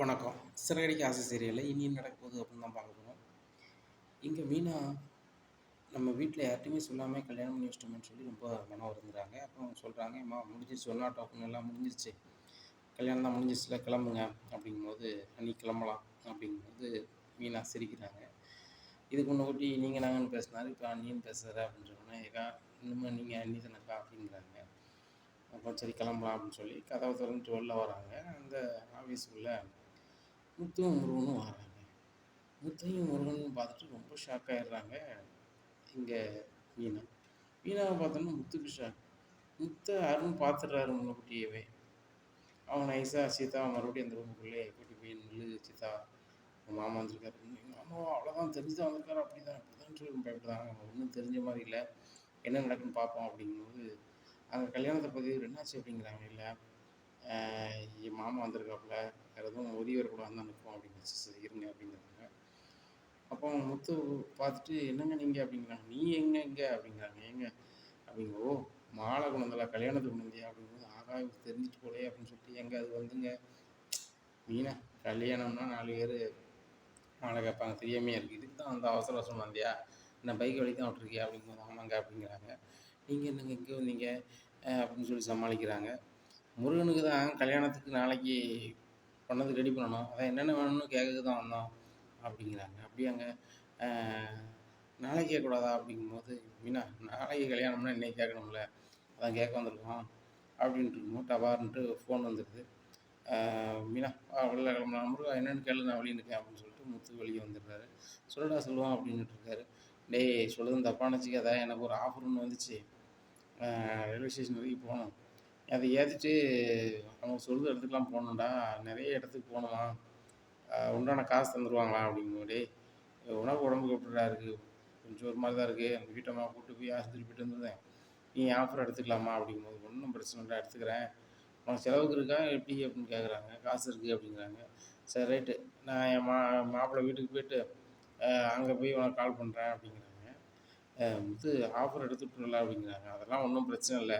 வணக்கம். சிறகடிக்கு ஆசை சீரியலில் இனி நடக்க போகுது அப்படின்னு தான் பார்க்க போகிறோம் இங்கே மீனா நம்ம வீட்டில் யார்ட்டையுமே சொல்லாமல் கல்யாணம் பண்ணி வச்சிட்டோம்னு சொல்லி ரொம்ப மனம் வருந்துறாங்க அப்புறம் சொல்கிறாங்க அம்மா முடிஞ்சிருச்சு ஒன்றா நாட் எல்லாம் முடிஞ்சிருச்சு. கல்யாணம் தான் முடிஞ்சிருச்சுல கிளம்புங்க. அப்படிங்கும்போது அன்னி கிளம்பலாம். அப்படிங்கும்போது மீனா சிரிக்கிறாங்க. இதுக்கு முன்னாடி நீங்கள் நாங்கன்னு பேசினாரு இப்போ அண்ணின்னு பேசுகிற அப்படின்னு சொன்னேன் ஏக்கா இன்னுமே நீங்கள் அண்ணி தானக்கா அப்படிங்கிறாங்க அப்புறம் சரி கிளம்பலாம் அப்படின்னு சொல்லி கதவை திறந்துட்டு வெளில வராங்க. அந்த ஆஃபீஸுக்குள்ளே முத்துவும் முருகனும் வராங்க முத்தையும் முருகனும் பார்த்துட்டு ரொம்ப ஷாக் ஆயிடுறாங்க. இங்கே மீனா மீனாவை பார்த்தோன்னா முத்துக்கு ஷாக் முத்தை அருண் பார்த்துடுறாரு முன்னக்குட்டியவே அவன் நைஸாக சீதா மறுபடியும் அந்த ரூமுக்குள்ளே கூட்டி போய் நில்லு சீதா. உங்கள் மாமா வந்திருக்காரு. எங்கள் மாமா அவ்வளோதான் தெரிஞ்சுதான் வந்திருக்காரு. அப்படி தான் அப்படி தான் சொல்லி பயப்படுறாங்க ஒன்றும் தெரிஞ்ச மாதிரி இல்லை. என்ன நடக்குன்னு பார்ப்போம் அப்படிங்கும்போது அந்த கல்யாணத்தை பற்றி என்னாச்சு அப்படிங்கிறாங்க இல்லை? என் வந்திருக்காப்புல. வேறு எதுவும் உதவி கூட வந்தால் அனுப்புவோம் அப்படின்னு இருங்க அப்படிங்கிறாங்க. அப்போ முத்து பார்த்துட்டு என்னங்க நீங்கள் அப்படிங்கிறாங்க. நீ எங்க எங்கே அப்படிங்கிறாங்க. ஏங்க? அப்படிங்க ஓ மாலை கொண்டு வந்தல கல்யாணத்துக்கு கொண்டு வந்தியா? அப்படிங்கும்போது ஆகா தெரிஞ்சிட்டு போலே அப்படின்னு சொல்லிட்டு எங்கே அது வந்துங்க? மீனா கல்யாணம்னா நாலு பேர் மாலை கேட்பாங்க. தெரியாமையாக இருக்குது இதுக்கு தான் அந்த அவசர அவசரம் வந்தியா? என்ன பைக் வழி தான் விட்டுருக்கியா? அப்படிங்கும்போது ஆமாங்க அப்படிங்கிறாங்க. நீங்கள் என்னங்க இங்கே வந்தீங்க? அப்படின்னு சொல்லி சமாளிக்கிறாங்க. முருகனுக்கு தான் கல்யாணத்துக்கு நாளைக்கு பண்ணது ரெடி பண்ணணும். அதான் என்னென்ன வேணும்னு கேட்க தான் வந்தோம் அப்படிங்கிறாங்க. அப்படியாங்க நாளைக்கு கேட்கக்கூடாதா அப்படிங்கும்போது மீனா நாளைக்கு கல்யாணம்னா இன்னைக்கு கேட்கணும்ல. அதான் கேட்க வந்திருக்கோம். அப்படின்ட்டு இருக்கும்போது டபார்ன்ட்டு ஃபோன் வந்துடுது மீனா வெளில கிளம்பலாம். முருகா என்னென்னு கேளு நான் வெளியே நிற்கேன் அப்படின்னு சொல்லிட்டு முத்து வெளியே வந்துடுறாரு. சொல்லடா சொல்லுவான். அப்படின்ட்டு இருக்காரு. டேய் சொல்லுதுன்னு தப்பாக அதான் எனக்கு ஒரு ஆஃபர் ஒன்று வந்துச்சு. ரயில்வே ஸ்டேஷன் வரைக்கும் போகணும். அதை ஏற்றிட்டு அவங்க சொல்கிற இடத்துக்குலாம் போகணுண்டா நிறைய இடத்துக்கு போகணுமா? உண்டான காசு தந்துடுவாங்களா அப்படிங்கும்போது உனக்கு உடம்புக்கு எப்படிடா இருக்குது கொஞ்சம் ஒரு மாதிரி தான் இருக்குது அந்த வீட்டம்மா கூப்பிட்டு போய் ஆஸ்பத்திரி போயிட்டு வந்துருந்தேன். நீ ஆஃபர் எடுத்துக்கலாமா? அப்படிங்கும்போது ஒன்றும் பிரச்சனை இல்லை எடுத்துக்கிறேன். உனக்கு செலவுக்கு இருக்கா? எப்படி அப்படின்னு கேட்குறாங்க காசு இருக்குது அப்படிங்கிறாங்க. சரி ரைட்டு. நான் என் மா மாப்பிள்ளை வீட்டுக்கு போயிட்டு அங்கே போய் உனக்கு கால் பண்ணுறேன் அப்படிங்கிறாங்க. இது ஆஃபர் எடுத்துட்டுல அப்படிங்கிறாங்க. அதெல்லாம் ஒன்றும் பிரச்சனை இல்லை.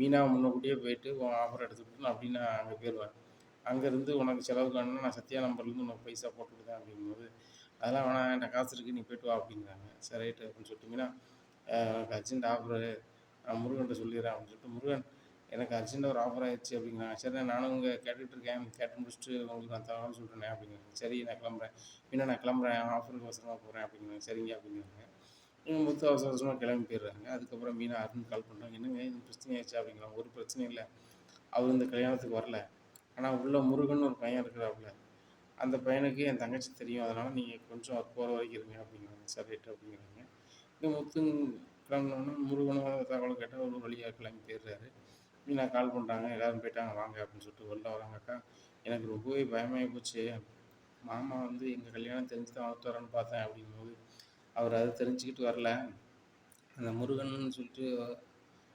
மீனா முன்னக்கூட்டியே போயிட்டு உன் ஆஃபர் எடுத்துக்கிட்டு நான் அங்கே போயிடுவேன் அங்கேருந்து உனக்கு செலவு வேணும்னா நான் சத்யா நம்பர்லேருந்து உனக்கு பைசா போட்டுவிடுதேன் அப்படிங்கும்போது அதெல்லாம் வேணாம் என்கிட்ட காசு இருக்குது நீ போய்ட்டு வா அப்படிங்கிறாங்க. சரி ரைட்டு அப்படின்னு சொல்லிட்டு மீனா எனக்கு அர்ஜென்ட் ஆஃபரு நான் முருகன்கிட்ட சொல்லிடுறேன் அப்படின்னு சொல்லிட்டு முருகன் எனக்கு அர்ஜென்ட்டாக ஒரு ஆஃபர் ஆயிடுச்சு அப்படிங்கிறாங்க. சரி நானும் உங்கள் கேட்டுகிட்டு இருக்கேன். கேட்டு முடிச்சுட்டு உங்களுக்கு நான் தகவல் சொல்கிறேன் அப்படிங்கிறாங்க. சரி நான் கிளம்புறேன். மீனா நான் கிளம்புறேன். ஆஃபருக்கு அவசரமாக போகிறேன் அப்படிங்கிறாங்க. சரிங்க அப்படிங்கிறாங்க. இவங்க மொத்தம் அவசர அவசரமாக கிளம்பி போயிடுறாங்க. அதுக்கப்புறம் மீனா அருண் கால் பண்ணுறாங்க என்னங்க இது பிரச்சனை ஆயிடுச்சு அப்படிங்கிறாங்க. ஒரு பிரச்சனையும் இல்லை. அவர் இந்த கல்யாணத்துக்கு வரல. ஆனால் உள்ள முருகன் ஒரு பையன் இருக்கிறாப்புல. அந்த பையனுக்கு என் தங்கச்சி தெரியும். அதனால் நீங்கள் கொஞ்சம் அவர் போகிற வரைக்கும் இருங்க அப்படிங்கிறாங்க. சரி அப்படிங்கிறாங்க. இங்கே முத்து கிளம்பினோன்னா முருகனும் தகவல் கேட்டால் ஒரு வழியாக கிளம்பி போயிடுறாரு. மீனா கால் பண்ணுறாங்க எல்லோரும் போயிட்டாங்க. வாங்க அப்படின்னு சொல்லிட்டு வெளில வராங்கக்கா எனக்கு ரொம்பவே பயமாகி போச்சு. மாமா வந்து எங்கள் கல்யாணம் தெரிஞ்சு தான் வரன்னு பார்த்தேன் அப்படிங்கும்போது அவர் அதை தெரிஞ்சுக்கிட்டு வரல. அந்த முருகன் சொல்லிட்டு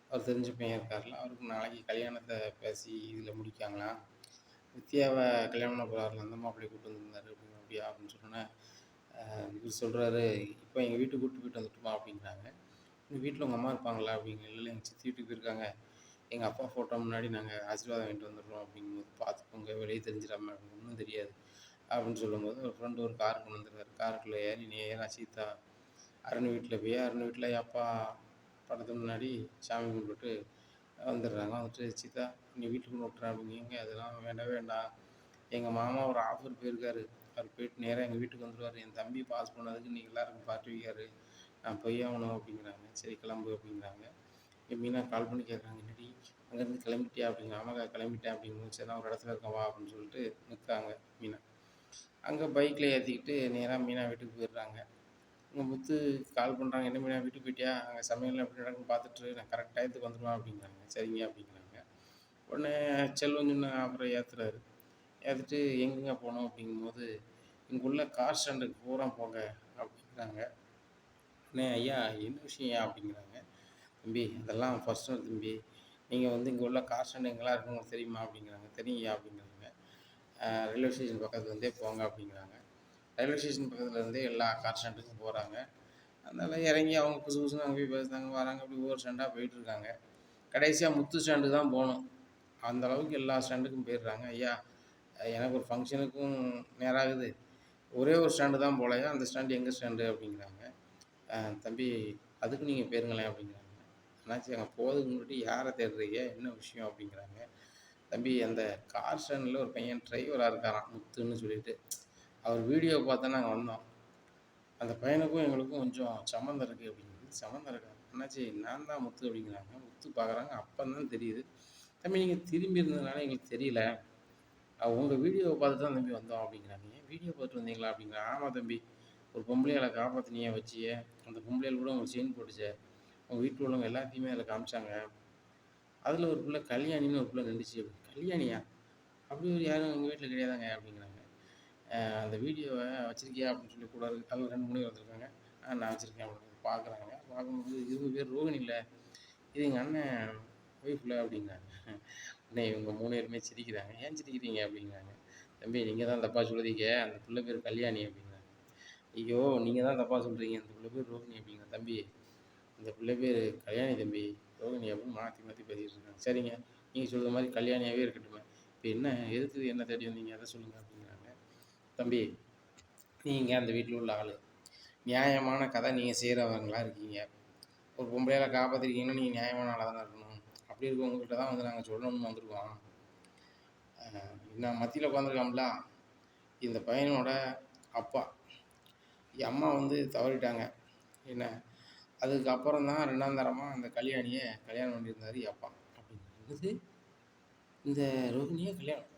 அவர் தெரிஞ்ச பையன் இருக்கார்ல அவருக்கு நாளைக்கு கல்யாணத்தை பேசி இதில் முடிக்காங்களாம் வித்யாவை கல்யாணம் போகிறாரில் அந்த மாப்பிள்ளையை கூப்பிட்டு வந்திருந்தாரு அப்படின்னு அப்படியா அப்படின்னு சொன்னோன்னே இவர் சொல்கிறாரு இப்போ எங்கள் வீட்டுக்கு கூப்பிட்டு போயிட்டு வந்துட்டுமா? அப்படிங்கிறாங்க எங்கள் வீட்டில் உங்கள் அம்மா இருப்பாங்களா? அப்படிங்க இல்லை எங்கள் சித்தி வீட்டுக்கு போயிருக்காங்க. எங்கள் அப்பா ஃபோட்டோ முன்னாடி நாங்கள் ஆசீர்வாதம் வாங்கிட்டு வந்துடுறோம். அப்படிங்கும்போது பார்த்துக்கோங்க வெளியே தெரிஞ்சிடாம அப்படின்னு ஒன்றும் தெரியாது. அப்படின்னு சொல்லும்போது ஒரு ஃப்ரெண்டு ஒரு கார் கொண்டு வந்துருக்காரு காருக்குள்ளே ஏறி நேராக சீதா அருண் வீட்டில் போய் அருண் வீட்டில் அப்பா படத்துக்கு முன்னாடி சாமி கும்பிட்டு வந்துடுறாங்க. வந்துட்டு சித்தா நீ வீட்டுக்கு விட்டுறேன் அப்படிங்க அதெல்லாம் வேண்டாம் வேண்டாம். எங்கள் மாமா ஒரு ஆஃபர் போயிருக்காரு. அவர் போயிட்டு நேராக எங்கள் வீட்டுக்கு வந்துடுவார் என் தம்பி பாஸ் பண்ணதுக்கு நீங்கள் எல்லாருக்கும் பார்த்து வைக்காரு. நான் போய் ஆகணும் அப்படிங்கிறாங்க. சரி கிளம்பு அப்படிங்கிறாங்க. என் கால் பண்ணி கேட்குறாங்க என்னடி அங்கேருந்து கிளம்பிட்டியா அப்படிங்கிற ஆமாக்கா கிளம்பிட்டேன் அப்படின்னு சரி நான் ஒரு இடத்துல இருக்கேன் வா அப்படின்னு சொல்லிட்டு நிற்கிறாங்க மீனா. அங்கே பைக்கில் ஏற்றிக்கிட்டு நேராக மீனா வீட்டுக்கு போயிடுறாங்க. இங்கே முத்து கால் பண்ணுறாங்க என்ன பண்ணி வீட்டுக்கு போயிட்டியா? அங்கே சமையல் எப்படி நடக்குன்னு பார்த்துட்டு நான் கரெக்ட் டயத்துக்கு வந்துடுவேன் அப்படிங்கிறாங்க. சரிங்க அப்படிங்கிறாங்க. உடனே செல்வம் சொன்ன அப்புறம் ஏற்றுறாரு ஏற்றுட்டு எங்கெங்க போனோம் அப்படிங்கும்போது இங்குள்ள கார் ஸ்டாண்டுக்கு பூரா போங்க அப்படிங்கிறாங்க. உடனே ஐயா என்ன விஷயம் அப்படிங்கிறாங்க. தம்பி அதெல்லாம் ஃபஸ்ட்டு தம்பி. நீங்கள் வந்து இங்கே உள்ள கார் ஸ்டாண்டு எங்கெல்லாம் இருக்குன்னு தெரியுமா அப்படிங்கிறாங்க. தெரியுங்க அப்படிங்கிறாங்க. ரயில்வே ஸ்டேஷன் பக்கத்துலேருந்தே போங்க அப்படிங்கிறாங்க. ரயில்வே ஸ்டேஷன் பக்கத்தில் இருந்தே எல்லா கார் ஸ்டாண்டுக்கும் போகிறாங்க அதனால் இறங்கி அவங்க புதுசு புதுசுன்னு அங்கே போய் பேசுகிறாங்க வராங்க அப்படி ஒவ்வொரு ஸ்டாண்டாக போயிட்டுருக்காங்க கடைசியாக முத்து ஸ்டாண்டுக்கு தான் போகணும் அந்த அளவுக்கு எல்லா ஸ்டாண்டுக்கும் போயிடுறாங்க. ஐயா எனக்கு ஒரு ஃபங்க்ஷனுக்கும் நேரம் ஆகுது ஒரே ஒரு ஸ்டாண்டு தான் போலையா? அந்த ஸ்டாண்டு எங்கே ஸ்டாண்டு அப்படிங்கிறாங்க. தம்பி அதுக்கு நீங்கள் பேருங்களேன் அப்படிங்கிறாங்க. என்னாச்சு? அங்கே போகிறதுக்கு முன்னாடி யாரை தேடுறீங்க? என்ன விஷயம்? அப்படிங்கிறாங்க. தம்பி அந்த கார் ஸ்டாண்டில் ஒரு பையன் டிரைவராக இருக்காரான் முத்துன்னு சொல்லிட்டு. அவர் வீடியோ பார்த்து நாங்கள் வந்தோம். அந்த பையனுக்கும் எங்களுக்கும் கொஞ்சம் சம்மந்தம் இருக்குது அப்படிங்கிறது சம்மந்தம் இருக்கா. அண்ணாச்சி நான் தான் முத்து அப்படிங்கிறாங்க. முத்து பார்க்குறாங்க. அப்போ தான் தெரியுது. தம்பி நீங்கள் திரும்பி இருந்ததுனால எங்களுக்கு தெரியல. உங்கள் வீடியோவை பார்த்து தான் தம்பி வந்தோம் அப்படிங்கிறாங்க. ஏன் வீடியோ பார்த்துட்டு வந்தீங்களா அப்படிங்கிற ஆமாம் தம்பி. ஒரு பொம்பளையால் காப்பாற்றினியே வச்சியே. அந்த பொம்பளையால் கூட உங்களுக்கு செயின் போட்டுச்சே. உங்கள் வீட்டில் உள்ளவங்க எல்லாத்தையுமே அதில் காமிச்சாங்க. அதில் ஒரு பிள்ளை கல்யாணின்னு ஒரு பிள்ளை நின்றுச்சு. கல்யாணியா? அப்படி ஒரு யாரும் எங்கள் வீட்டில் கிடையாதாங்க அப்படிங்கிறாங்க. அந்த வீடியோவை வச்சுருக்கியா அப்படின்னு சொல்லி கூட அதில் ரெண்டு மூணு வந்திருக்காங்க. நான் வச்சுருக்கேன் அப்படின்னு பார்க்குறாங்க பார்க்கும்போது இவங்க பேர் ரோகிணி இல்லை. இது எங்கள் அண்ணன் ஒய்ஃபில் அப்படிங்கிறாங்க. அண்ணே இவங்க மூணு பேருமே சிரிக்கிறாங்க. ஏன் சிரிக்கிறீங்க அப்படிங்கிறாங்க. தம்பி நீங்கள் தான் தப்பாக சொல்லுதீங்க அந்த பிள்ளை பேர் கல்யாணி அப்படிங்கிறாங்க. ஐயோ நீங்கள் தான் தப்பாக சொல்கிறீங்க அந்த பிள்ளை பேர் ரோகிணி அப்படிங்கிற தம்பி இந்த பிள்ளை பேர் கல்யாணி தம்பி ரோகிணி அப்படின்னு மாற்றி மாற்றி பேசிகிட்டு இருக்காங்க. சரிங்க. நீங்கள் சொல்கிற மாதிரி கல்யாணியாகவே இருக்கட்டும். இப்போ என்ன எதுக்கு என்ன தேடி வந்தீங்க? அதை சொல்லுங்கள் தம்பி நீங்கள் அந்த வீட்டில் உள்ள ஆள். நியாயமான கதை நீங்கள் செய்கிறவங்களா இருக்கீங்க. ஒரு பொம்பளையால் காப்பாற்றிருக்கீங்கன்னா நீங்கள் நியாயமான ஆளாக தான் இருக்கணும். அப்படி இருக்கவங்ககிட்ட தான் வந்து நாங்கள் சொல்லணும்னு வந்திருக்கோம். நான் மத்தியில் உட்காந்துருக்கோம்ல இந்த பையனோட அப்பா. என் அம்மா வந்து தவறிட்டாங்க. என்ன அதுக்கப்புறம் தான் ரெண்டாம் தரமாக அந்த கல்யாணியை கல்யாணம் பண்ணியிருந்தார் அப்பா. அப்படின்னு இந்த ரோஹிணியை கல்யாணம்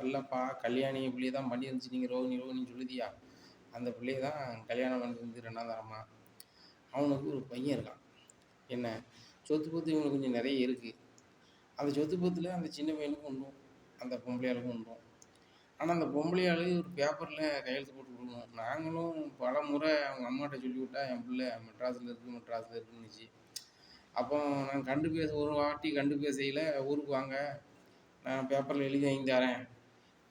அல்லப்பா கல்யாணி பிள்ளையை தான் பண்ணியிருந்துச்சு நீங்கள் ரோகிணி ரோஹிணின்னு சொல்லுதியா? அந்த பிள்ளையை தான் கல்யாணம் பண்ணியிருந்து ரெண்டாம் தரமாக அவனுக்கு ஒரு பையன் இருக்கான். என்ன? சொத்து பத்து இவனுக்கு கொஞ்சம் நிறைய இருக்குது அந்த சொத்து பத்தில் அந்த சின்ன பையனுக்கும் உண்டும் அந்த பொம்பளையாளுக்கும் உண்டும். ஆனால் அந்த பொம்பளையாளு ஒரு பேப்பரில் கையெழுத்து போட்டு கொடுக்கணும். நாங்களும் பல முறை அவங்க அம்மாட்ட சொல்லி விட்டா என் பிள்ளை மெட்ராஸில் இருக்குது மெட்ராஸில் இருக்குன்னுச்சு. அப்போ நான் கண்டு பேச ஒரு வாட்டி கண்டு பேசையில் ஊருக்கு வாங்க. நான் பேப்பரில் எழுதி வாங்கி தரேன்.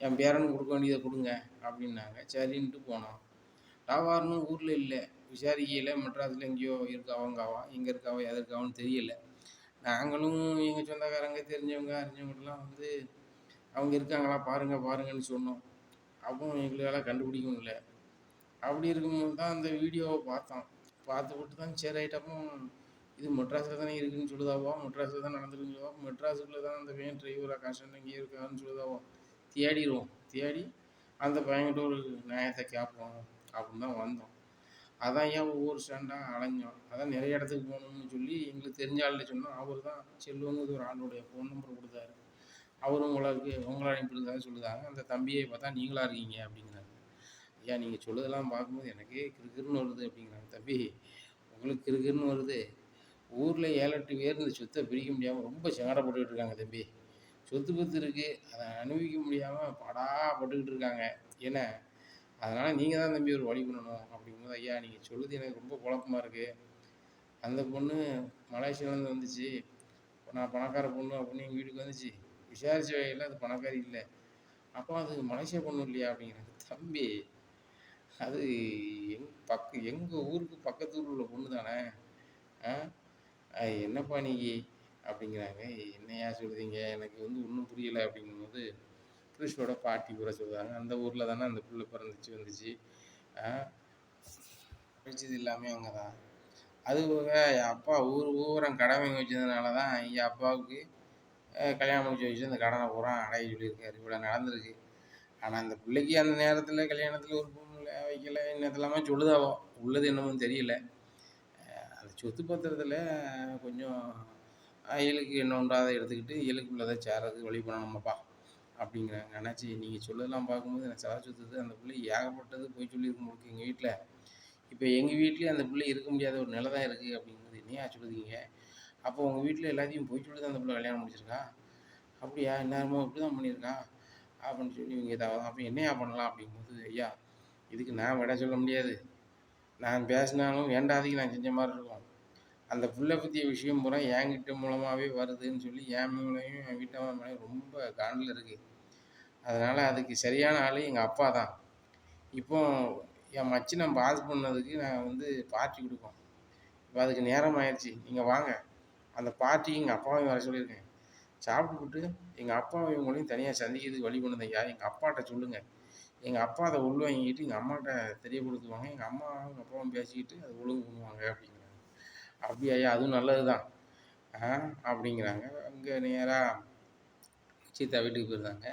என் பேரனுக்கு கொடுக்க வேண்டியதை கொடுங்க அப்படின்னாங்க. சரின்ட்டு போனோம் டாவார்னு ஊரில் இல்லை. விசாரிக்கையில் மெட்ராஸில் எங்கேயோ இருக்காவோ அங்காவா எங்கே இருக்காவோ எதற்காவோன்னு தெரியல. நாங்களும் எங்கள் சொந்தக்காரங்க தெரிஞ்சவங்க அறிஞ்சவங்கலாம் வந்து அவங்க இருக்காங்களா பாருங்கள் பாருங்கன்னு சொன்னோம். அப்பவும் எங்களால் கண்டுபிடிக்க முடியல. அப்படி இருக்கும்போது தான் அந்த வீடியோவை பார்த்தோம் பார்த்து விட்டு தான் சரி ஆகிட்டப்போ இது மெட்ராஸில் தானே இருக்குதுன்னு சொல்லுதாவோ மெட்ராஸில் தான் நடந்துருக்குன்னு சொல்லுவா மெட்ராஸுக்குள்ளே தான் அந்த வேன் டிரைவராக காசன் இங்கே இருக்கான்னு சொல்லுதாவோ தேடிடுவோம். தேடி அந்த பையன்கிட்ட ஒரு நியாயத்தை கேட்போம் அப்படின்னு தான் வந்தோம். அதான் ஏன் ஒவ்வொரு ஸ்டாண்டாக அலைஞ்சோம்? அதான் நிறைய இடத்துக்கு போகணும்னு சொல்லி எங்களுக்கு தெரிஞ்ச ஆள்கிட்ட சொன்னோம். அவர் தான் செல்வங்கிறது ஒரு ஆளுடைய ஃபோன் நம்பர் கொடுத்தாரு. அவரும் உங்களுக்கு உங்களை அனுப்பியிருந்தாரு சொல்லுதாங்க. அந்த தம்பியை பார்த்தா நீங்களாக இருக்கீங்க அப்படிங்கிறாங்க ஐயா நீங்கள் சொல்லுதெல்லாம் பார்க்கும்போது எனக்கே கிறுகிறுன்னு வருது அப்படிங்கிறாங்க தம்பி. உங்களுக்கு கிறுகிறுன்னு வருது. ஊரில் ஏழு எட்டு பேர் இந்த சொத்தை பிரிக்க முடியாமல் ரொம்ப சங்கடப்பட்டுக்கிட்டு இருக்காங்க தம்பி. சொத்து பத்து இருக்குது அதை அனுபவிக்க முடியாமல் படாப்பட்டுக்கிட்டு இருக்காங்க. ஏன்னா அதனால் நீங்கள் தான் தம்பி ஒரு வழி பண்ணணும் அப்படிங்கும்போது ஐயா நீங்கள் சொல்லுது எனக்கு ரொம்ப குழப்பமாக இருக்குது அந்த பொண்ணு மலேசியாவிலேருந்து வந்துச்சு. நான் பணக்கார பொண்ணு அப்படின்னு எங்கள் வீட்டுக்கு வந்துச்சு. விசாரிச்ச வகையில் அது பணக்காரி இல்லை. அப்போ அது மலேசியா பொண்ணு இல்லையா அப்படிங்கிறாங்க தம்பி அது எங் பக்க எங்கள் ஊருக்கு பக்கத்து ஊரில் உள்ள பொண்ணு தானே? ஆ? என்னப்பா நீங்க அப்படிங்கிறாங்க. என்னையா சொல்லுதீங்க எனக்கு வந்து ஒன்றும் புரியலை அப்படிங்கும்போது கிருஷ்ணோட பாட்டி கூட சொல்லுவாங்க அந்த ஊரில் தானே அந்த பிள்ளை பிறந்துச்சு வந்துச்சு. படித்தது எல்லாமே அங்கே தான் அது போக என் அப்பா ஊர் ஊரம் கடமை வச்சதுனால தான் என் அப்பாவுக்கு கல்யாணம் முடிச்சு வச்சு அந்த கடனை பூரா அடைய சொல்லியிருக்காரு. இவ்வளோ நடந்திருக்கு. ஆனால் அந்த பிள்ளைக்கு அந்த நேரத்தில் கல்யாணத்தில் ஒரு பொண்ணு வைக்கல என்னத்தெல்லாமே சொல்லுதாவோ உள்ளது என்னமோ தெரியல. அந்த சொத்து பத்திரத்தில் கொஞ்சம் இயலுக்கு என்ன உண்டோ அதை எடுத்துக்கிட்டு இயலுக்கு உள்ளதை சேரதுக்கு வழி பண்ணணுமாப்பா அப்படிங்கிறாங்க. அண்ணாச்சி நீங்கள் சொல்லலாம் பார்க்கும்போது எனக்கு சதா சுற்றுது அந்த பிள்ளை ஏகப்பட்டது போய் சொல்லியிருக்க உங்களுக்கு எங்கள் வீட்டில் இப்போ எங்கள் வீட்லேயும் அந்த பிள்ளை இருக்க முடியாத ஒரு நிலை தான் இருக்குது அப்படிங்கிறது என்னையா சொல்லுதீங்க அப்போ உங்கள் வீட்டில் எல்லாத்தையும் போய் சொல்லி தான் அந்த பிள்ளை கல்யாணம் முடிச்சிருக்கா? அப்படியா? இந்நேரமோ இப்படி தான் பண்ணியிருக்கா? அப்படின்னு சொல்லி இவங்க ஏதாவது அப்போ என்னையா பண்ணலாம் அப்படிங்கும்போது ஐயா இதுக்கு நான் விட சொல்ல முடியாது. நான் பேசினாலும் வேண்டாதீங்க நான் செஞ்ச மாதிரி இருக்கும். அந்த புள்ள பற்றிய விஷயம் பூரா என்கிட்ட மூலமாகவே வருதுன்னு சொல்லி என் மேலேயும் என் வீட்டவன் மேலேயும் ரொம்ப காண்டில் இருக்குது அதனால் அதுக்கு சரியான ஆள் எங்கள் அப்பா தான். இப்போ என் மச்சினை பாஸ் பண்ணதுக்கு நான் வந்து பார்ட்டி கொடுப்போம் இப்போ அதுக்கு நேரம் ஆயிடுச்சு நீங்கள் வாங்க. அந்த பார்ட்டி எங்கள் அப்பாவையும் வர சொல்லியிருக்கேன். சாப்பிட்டுக்கிட்டு எங்கள் அப்பாவையும் இவங்களையும் தனியாக சந்திக்கிறதுக்கு வழி பண்ணுது ஐயா. எங்கள் அப்பாட்ட சொல்லுங்கள் எங்கள் அப்பா அதை உள் வாங்கிக்கிட்டு எங்கள் அம்மாட்ட தெரியப்படுத்துவாங்க. எங்கள் அம்மாவும் எங்கள் அப்பாவும் பேசிக்கிட்டு அதை ஒழுங்கு பண்ணுவாங்க அப்படின்னு. அப்படியா ஐயா அதுவும் நல்லது தான் அப்படிங்கிறாங்க. அங்கே நேராக சீதா வீட்டுக்கு போயிருந்தாங்க.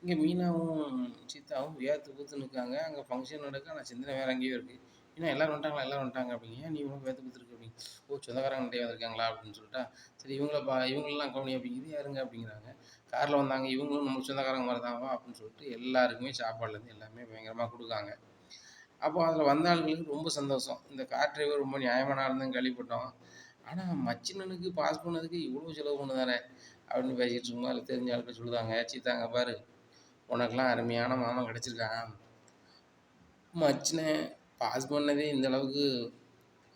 இங்கே மீனாவும் சீதாவும் வேர்த்து ஊத்து நிற்காங்க அங்கே ஃபங்க்ஷன் நடக்க. ஆனால் சிந்தனை வேறு அங்கேயும் இருக்குது இன்னும் எல்லோரும் வந்துட்டாங்களா? எல்லோரும் வந்துட்டாங்க அப்படிங்க நீ இவங்க வேர்த்து பூத்துருக்கு அப்படின்னு. ஓ சொந்தக்காரங்க நிறைய வந்திருக்காங்களா? அப்படின்னு சொல்லிட்டா. சரி இவங்கள பா இவங்களெல்லாம் கவனி அப்படிங்கிறது யாருங்க? அப்படிங்கிறாங்க. காரில் வந்தாங்க. இவங்களும் நம்ம சொந்தக்காரங்க மாதிரி தான்வா அப்படின்னு சொல்லிட்டு எல்லாருக்குமே சாப்பாடுலேருந்து எல்லாமே பயங்கரமாக கொடுக்காங்க. அப்போ அதில் வந்த ஆளுங்களுக்கு ரொம்ப சந்தோஷம். இந்த கார் டிரைவர் ரொம்ப நியாயமான ஆளுந்தான் கேள்விப்பட்டோம். ஆனால் மச்சினனுக்கு பாஸ் பண்ணதுக்கு இவ்வளோ செலவு பண்ணுதானே? அப்படின்னு பேசிகிட்டு இருக்கோம் அதில் தெரிஞ்ச ஆளுக்கு சொல்லுதாங்க சீத்தாங்க பாரு உனக்கெல்லாம் அருமையான மாமன் கிடச்சிருக்கான். மச்சினை பாஸ் பண்ணதே இந்த அளவுக்கு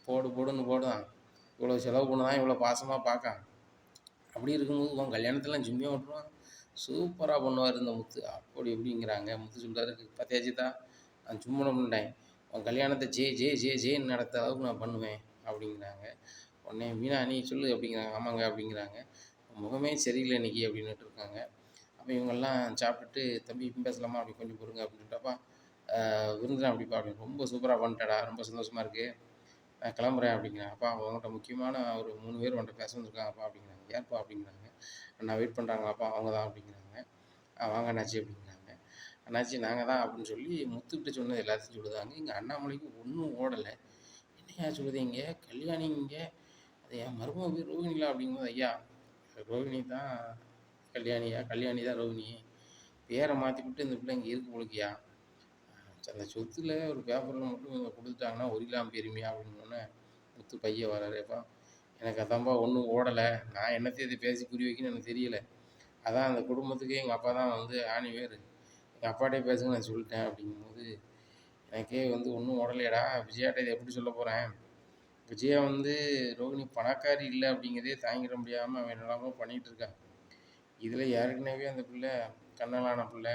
போடு போடுன்னு போடுதான். இவ்வளோ செலவு பண்ணுதான் இவ்வளோ பாசமாக பார்க்கான். அப்படி இருக்கும்போது உன் கல்யாணத்தெல்லாம் ஜிம்மியாக விட்ருவான் சூப்பராக பண்ணுவார் இந்த முத்து. அப்படி எப்படிங்கிறாங்க முத்து சொல்கிறாரு பார்த்தியா சீதா? நான் சும்மா பண்ணிட்டேன் உன் கல்யாணத்தை ஜே ஜே ஜே ஜேன்னு நடத்த அளவுக்கு நான் பண்ணுவேன் அப்படிங்கிறாங்க. உடனே மீனா நீ சொல்லு அப்படிங்கிறாங்க. ஆமாங்க அப்படிங்கிறாங்க. முகமே சரியில்லை இன்னைக்கு அப்படின்னுட்டு இருக்காங்க. அப்போ இவங்கெல்லாம் சாப்பிட்டுட்டு தம்பி பேசலாமா? அப்படி கொஞ்சம் பொறுங்க அப்படின்ட்டப்பா விருந்தினா அப்படிப்பா அப்படின்னு. ரொம்ப சூப்பராக பண்ணிட்டடா. ரொம்ப சந்தோஷமாக இருக்குது நான் கிளம்புறேன் அப்படிங்கிறேன் அப்பா அவங்ககிட்ட முக்கியமான ஒரு மூணு பேர் உன்ட்ட பேச வந்துருக்காங்கப்பா அப்படிங்கிறாங்க. ஏற்பா அப்படிங்கிறாங்க. நான் வெயிட் பண்ணுறாங்களாப்பா அவங்க தான் அப்படிங்கிறாங்க. வாங்க அண்ணாச்சி அப்படிங்கிறாங்க அண்ணாச்சி நாங்கள் தான் அப்படின்னு சொல்லி முத்துக்கிட்ட சொன்னது எல்லாத்தையும் சொல்லுதாங்க. இங்கே அண்ணாமலைக்கு ஒன்றும் ஓடலை. என்னையா சொல்லுதீங்க கல்யாணி இங்கே? அது என் மருமக பேர் ரோகிணிலா அப்படிங்கும்போது ஐயா ரோகிணி தான் கல்யாணியா? கல்யாணி தான் ரோகிணி. பேரை மாற்றி விட்டு இந்த பிள்ளை இங்கே இருக்கு போலுக்கியா? அந்த சொத்தில் ஒரு பேப்பரில் மட்டும் இவங்க கொடுத்துட்டாங்கன்னா ஒரிலாம் பெருமையா அப்படின்னு முத்து பையன் வராருப்பா எனக்கு அதான்ப்பா ஒன்றும் ஓடலை. நான் என்னத்தையும் இதை பேசி புரிய வைக்கணும்னு எனக்கு தெரியல. அதான் அந்த குடும்பத்துக்கு எங்கள் அப்பா தான் வந்து ஆணி வேறு எங்கள் அப்பாட்டே பேசுங்க நான் சொல்லிட்டேன் அப்படிங்கும்போது எனக்கே வந்து ஒன்றும் உடலையடா விஜயாட்ட இதை எப்படி சொல்ல போகிறேன் விஜயா வந்து ரோகிணி பணக்காரி இல்லை அப்படிங்கிறதே தாங்கிட முடியாமல் அவன் என்னெல்லாமோ பண்ணிகிட்டு இருக்கான். இதில் ஏற்கனவே அந்த பிள்ளை கண்ணலான பிள்ளை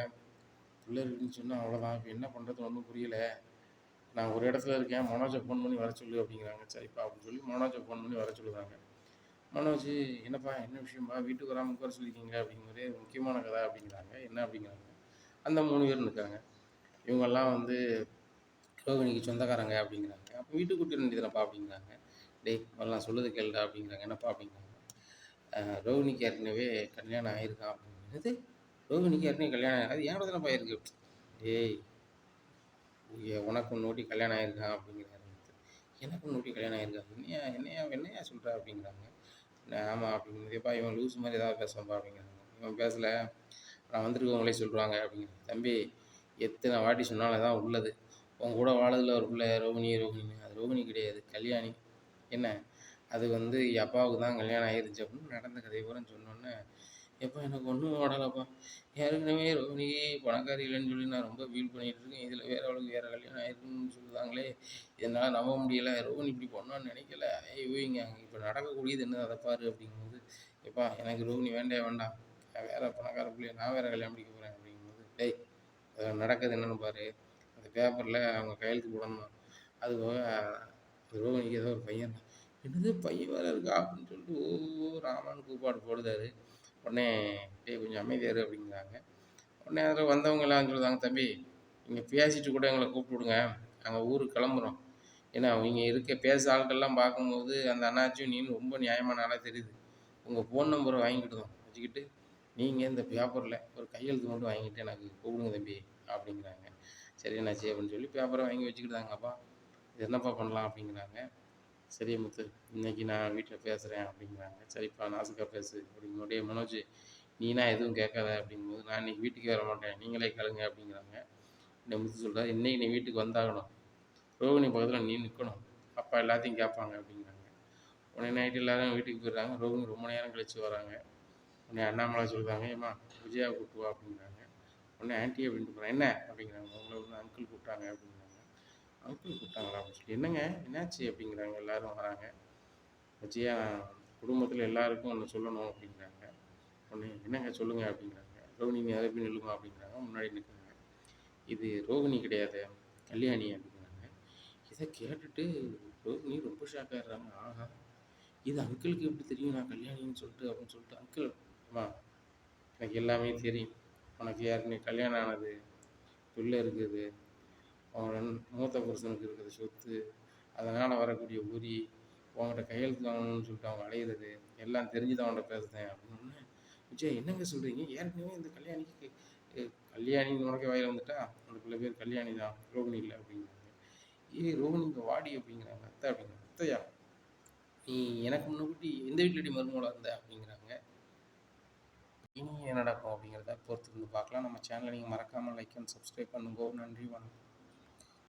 பிள்ளை இருக்குன்னு சொன்னால் அவ்வளோதான் இப்போ என்ன பண்ணுறது ஒன்றும் புரியல. நான் ஒரு இடத்துல இருக்கேன் மனோஜை ஃபோன் பண்ணி வர சொல்லு அப்படிங்கிறாங்க. சரிப்பா அப்படின்னு சொல்லி மனோஜை ஃபோன் பண்ணி வர சொல்லுறாங்க. மனோஜ் என்னப்பா என்ன விஷயம்ப்பா வீட்டுக்கு வராமல் உட்கார சொல்லியிருக்கீங்க அப்படிங்கிறதே முக்கியமான கதை அப்படிங்கிறாங்க. என்ன அப்படிங்கிறாங்க? அந்த மூணு பேர் இருக்காங்க இவங்கெல்லாம் வந்து ரோகிணிக்கு சொந்தக்காரங்க அப்படிங்கிறாங்க. அப்போ வீட்டுக்கு கூட்டி வேண்டியதுலப்பா அப்படிங்கிறாங்க. டேய் நான் சொல்லுது கேளுடா அப்படிங்கிறாங்க. என்னப்பா அப்படிங்கிறாங்க. ரோகிணிக்கு ஏற்கனவே கல்யாணம் ஆயிருக்கான் அப்படிங்கிறது ரோகிணிக்கு ஏற்கனவே கல்யாணம் அது ஏன் தானப்பா ஆயிருக்கு டேய் உனக்கு நோட்டி கல்யாணம் ஆயிருக்கான் அப்படிங்கிறாரு எனக்கு நோட்டி கல்யாணம் ஆயிருக்கா? என்னையா என்னையா என்னையா சொல்கிறா அப்படிங்கிறாங்க. ஆமாம் அப்படிங்கிறதேப்பா இவன் லூஸ் மாதிரி ஏதாவது பேசுவான்ப்பா அப்படிங்கிறாங்க. இவன் பேசலை. நான் வந்திருக்கவங்களே சொல்கிறாங்க அப்படின்னு. தம்பி எத்தனை வாட்டி சொன்னாலும் தான் உள்ளது. உன் கூட வாழதில் ஒரு பிள்ளை ரோகிணி ரோகிணின்னு அது ரோகிணி கிடையாது கல்யாணி. என்ன? அது வந்து அப்பாவுக்கு தான் கல்யாணம் ஆயிருச்சு அப்படின்னு நடந்த கதை பூரா சொன்னோன்னே எப்போ எனக்கு ஒன்றும் ஓடலப்பா. ஏற்கனவே ரோகிணி பணக்காரி இல்லைன்னு சொல்லி நான் ரொம்ப ஃபீல் பண்ணிகிட்டு இருக்கேன். இதில் வேறு அவளுக்கு வேறு கல்யாணம் ஆயிருக்குன்னு சொல்லுதாங்களே. என்னால் நம்ப முடியலை. ரோகிணி இப்படி பண்ணோன்னு நினைக்கல. ஐயோங்க இப்போ நடக்கக்கூடியது என்ன அதை பாரு அப்படிங்கும்போது எப்பா எனக்கு ரோகிணி வேண்டே வேண்டாம். நான் வேறு பணக்கார பிள்ளைய நான் வேறு கல்யாணம் முடிக்க போகிறேன் அப்படிங்கும்போது டேய் நடக்குது என்னென்னு பாரு. அந்த பேப்பரில் அவங்க கையெழுத்து போடணும். அது போக ரோகிணிக்கு ஏதோ ஒரு பையன் என்னது பையன் வேறு இருக்கா? அப்படின்னு சொல்லிட்டு ஓ ராமான்னு கூப்பாடு போடுதாரு. உடனே டேய் கொஞ்சம் அமைதியாரு அப்படிங்கிறாங்க. உடனே அதில் வந்தவங்க எல்லாம் சொல்லுதாங்க தம்பி நீங்கள் பேசிட்டு கூட எங்களை கூப்பிட்டு விடுங்க நாங்கள் ஊருக்கு கிளம்புறோம். ஏன்னா அவங்க இருக்க பேச ஆட்கள்லாம் பார்க்கும்போது அந்த அண்ணாச்சும் நீன்னு ரொம்ப நியாயமான ஆளாக தெரியுது. உங்கள் ஃபோன் நம்பரை வாங்கிக்கிட்டு வச்சுக்கிட்டு நீங்கள் இந்த பேப்பரில் ஒரு கையெழுத்து மட்டும் வாங்கிட்டு எனக்கு கூப்பிடுங்க தம்பி அப்படிங்கிறாங்க. சரி என்னாச்சு அப்படின்னு சொல்லி பேப்பரை வாங்கி வச்சுக்கிட்டாங்கப்பா. இது என்னப்பா பண்ணலாம் அப்படிங்கிறாங்க. சரி முத்து இன்னைக்கு நான் வீட்டில் பேசுகிறேன் அப்படிங்கிறாங்க. சரிப்பா நாசுக்கா பேசு அப்படிங்கிறோடைய மனோஜ் நீனா எதுவும் கேட்காத அப்படிங்கும்போது நான் இன்றைக்கி வீட்டுக்கு வர மாட்டேன் நீங்களே கேளுங்க அப்படிங்கிறாங்க. இந்த முத்து சொல்கிறார் இன்றைக்கி நீ வீட்டுக்கு வந்தாகணும். ரோகிணி பக்கத்தில் நீ நிற்கணும் அப்பா எல்லாத்தையும் கேட்பாங்க அப்படிங்கிறாங்க. உடனே நைட்டு எல்லோரும் வீட்டுக்கு போயிடுறாங்க. ரோகிணி ரொம்ப நேரம் கழித்து வராங்க. உடனே அண்ணாமலை சொல்கிறாங்க ஏம்மா விஜயா கூப்பிட்டுவா அப்படிங்கிறாங்க. உடனே ஆன்ட்டி அப்படின்ட்டு போகிறேன் என்ன? அப்படிங்கிறாங்க. உங்களை வந்து அங்கிள் கூப்பிட்டாங்க அப்படிங்கிறாங்க. அங்கிள் கூப்பிட்டாங்களா? அப்படின்னு சொல்லி என்னங்க? என்னாச்சு? அப்படிங்கிறாங்க. எல்லோரும் வராங்க. விஜயா குடும்பத்தில் எல்லாருக்கும் ஒன்று சொல்லணும் அப்படிங்கிறாங்க. உடனே என்னங்க? சொல்லுங்கள் அப்படிங்கிறாங்க. ரோகிணி நீ அதை போய் நில்லுங்க அப்படிங்கிறாங்க. முன்னாடி நிற்கிறாங்க இது ரோகிணி கிடையாது கல்யாணி அப்படிங்கிறாங்க. இதை கேட்டுட்டு ரோகிணி ரொம்ப ஷாக் ஆகிடுறாங்க ஆஹா இது அங்கிளுக்கு எப்படி தெரியும்? நான் கல்யாணின்னு சொல்லிட்டு அப்படின்னு சொல்லிட்டு அங்கிள் அம்மா எனக்கு எல்லாமே தெரியும். உனக்கு ஏற்கனவே கல்யாணம் ஆனது பிள்ளை இருக்குது உன் மூத்த புருஷனுக்கு இருக்கிற சொத்து அதனால் வரக்கூடிய உரி உங்கள்கிட்ட கையெழுத்து வாங்கணும்னு சொல்லிட்டு அவங்க அலையிறது எல்லாம் தெரிஞ்சு தான் அவன்கிட்ட பேசுகிறேன் அப்படின்னு விஜய் என்னங்க சொல்கிறீங்க ஏற்கனவே இந்த கல்யாணிக்கு கல்யாணி உனக்கே வாயில் வந்துட்டா? அந்த பிள்ளை பேர் கல்யாணி தான் ரோகிணி இல்லை அப்படிங்கிறாங்க. ஏய் ரோகிணி இங்கே வாடி அப்படிங்கிறாங்க. அத்தை அப்படிங்கிறாங்க அத்தையா? நீ எனக்கு முன்னாடி எந்த வீட்டிலடி மருமகளாக இருந்த? அப்படிங்கிறாங்க. இனி என்ன நடக்கும் அப்படிங்கிறத பொறுத்து இருந்து பார்க்கலாம். நம்ம சேனலை நீங்கள் மறக்காமல் லைக் அண்ட் சப்ஸ்கிரைப் பண்ணுங்க. நன்றி வணக்கம்.